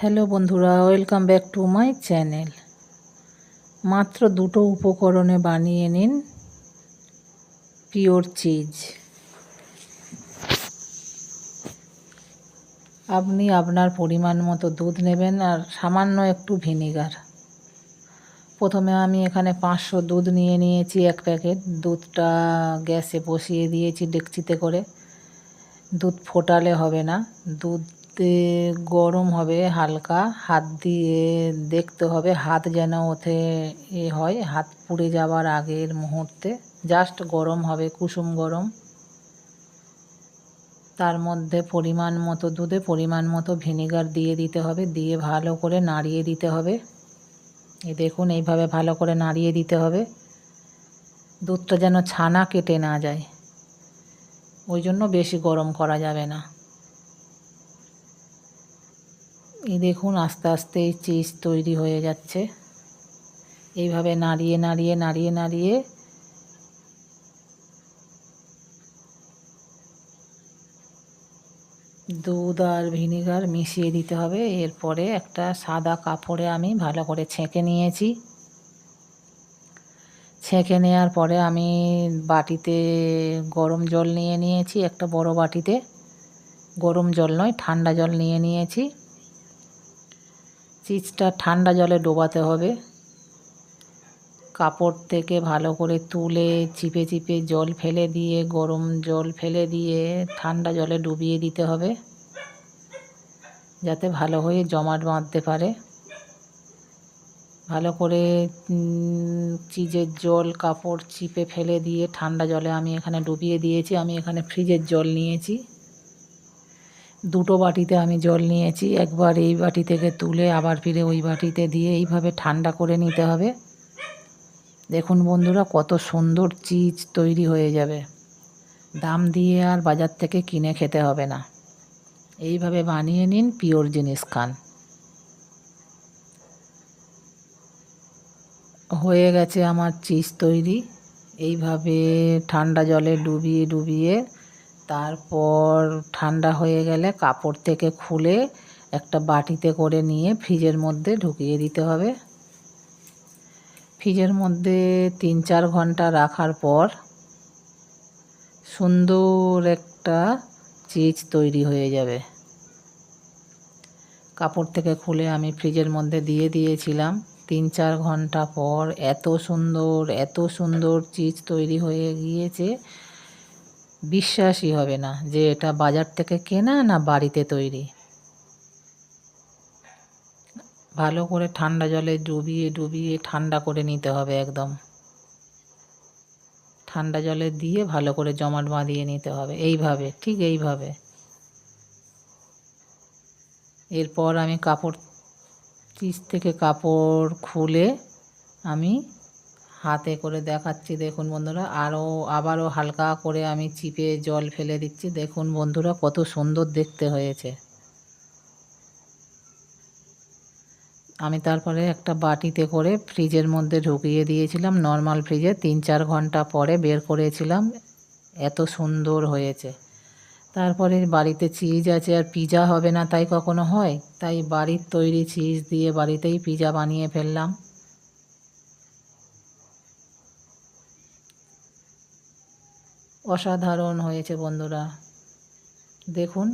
Hello বন্ধুরা, welcome back to my channel. মাত্র দুটো উপকরণে বানিয়ে নিন পিওর চিজ। আপনি আপনার পরিমাণ মতো দুধ নেবেন আর সামান্য একটু ভিনিগার। প্রথমে আমি এখানে পাঁচশো দুধ নিয়ে নিয়েছি, এক প্যাকেট। দুধটা গ্যাসে বসিয়ে দিয়েছি ডেকচিতে করে। দুধ ফোটালে হবে না। দুধ গরম হবে হালকা, হাত দিয়ে দেখতে হবে, হাত যেন ওতে এ হয়, হাত পুড়ে যাওয়ার আগের মুহূর্তে। জাস্ট গরম হবে, কুসুম গরম। তার মধ্যে পরিমাণ মতো দুধে, পরিমাণ মতো ভিনিগার দিয়ে দিতে হবে, দিয়ে ভালো করে নাড়িয়ে দিতে হবে। এই দেখুন, এইভাবে ভালো করে নাড়িয়ে দিতে হবে। দুধটা যেন ছানা কেটে না যায়। ওই জন্য বেশি গরম করা যাবে না। এই দেখুন আস্তে আস্তে এই চিজ তৈরি হয়ে যাচ্ছে। এইভাবে নাড়িয়ে নাড়িয়ে নাড়িয়ে নাড়িয়ে। দুধ আর ভিনিগার মিশিয়ে দিতে হবে। এরপরে একটা সাদা কাপড়ে আমি ভালো করে ছেঁকে নিয়েছি। ছেঁকে নেওয়ার পরে আমি বাটিতে গরম জল নিয়ে নিয়েছি, একটা বড় বাটিতে। গরম জল নয়, ঠান্ডা জল নিয়ে নিয়েছি। চিজটা ঠান্ডা জলে ডোবাতে হবে। কাপড় থেকে ভালো করে তুলে চিপে চিপে জল ফেলে দিয়ে, গরম জল ফেলে দিয়ে ঠান্ডা জলে ডুবিয়ে দিতে হবে। যাতে ভালো হয়ে জমাট বাঁধতে পারে। ভালো করে চিজের জল, কাপড় চিপে ফেলে দিয়ে ঠান্ডা জলে আমি এখানে ডুবিয়ে দিয়েছি। আমি এখানে ফ্রিজের জল নিয়েছি। দুটো বাটিতে আমি জল নিয়েছি, একবার এই বাটি থেকে তুলে আবার ফিরে ওই বাটিতে দিয়ে এইভাবে ঠান্ডা করে নিতে হবে। দেখুন বন্ধুরা, কত সুন্দর চিজ তৈরি হয়ে যাবে। দাম দিয়ে আর বাজার থেকে কিনে খেতে হবে না। এইভাবে বানিয়ে নিন, পিওর জিনিস খান। হয়ে গেছে আমার চিজ তৈরি। এইভাবে ঠান্ডা জলে ডুবিয়ে ডুবিয়ে তারপর ঠান্ডা হয়ে গেলে কাপড় থেকে খুলে একটা বাটিতে করে নিয়ে ফ্রিজের মধ্যে ঢুকিয়ে দিতে হবে। ফ্রিজের মধ্যে তিন চার ঘণ্টা রাখার পর সুন্দর একটা চিজ তৈরি হয়ে যাবে। কাপড় থেকে খুলে আমি ফ্রিজের মধ্যে দিয়ে দিয়েছিলাম। তিন চার ঘণ্টা পর এত সুন্দর এত সুন্দর চিজ তৈরি হয়ে গিয়েছে। বিশ্বাসই হবে না যে এটা বাজার থেকে কেনা না বাড়িতে তৈরি। ভালো করে ঠান্ডা জলে ডুবিয়ে ডুবিয়ে ঠান্ডা করে নিতে হবে একদম। ঠান্ডা জলে দিয়ে ভালো করে জমাট বাঁধিয়ে নিতে হবে। এইভাবে, ঠিক এইভাবে। এরপর আমি কাপড় চিজ থেকে কাপড় খুলে আমি হাতে করে দেখাচ্ছি। দেখুন বন্ধুরা আরও আবারও হালকা করে আমি চিপে জল ফেলে দিচ্ছি। দেখুন বন্ধুরা, কত সুন্দর দেখতে হয়েছে। আমি তারপরে একটা বাটিতে করে ফ্রিজের মধ্যে ঢুকিয়ে দিয়েছিলাম। নর্মাল ফ্রিজে তিন চার ঘণ্টা পরে বের করেছিলাম। এত সুন্দর হয়েছে। তারপরে বাড়িতে চিজ আছে আর পিজা হবে না, তাই কখনো হয়? তাই বাড়ির তৈরি চিজ দিয়ে বাড়িতেই পিজা বানিয়ে ফেললাম। অসাধারণ হয়েছে বন্ধুরা। দেখুন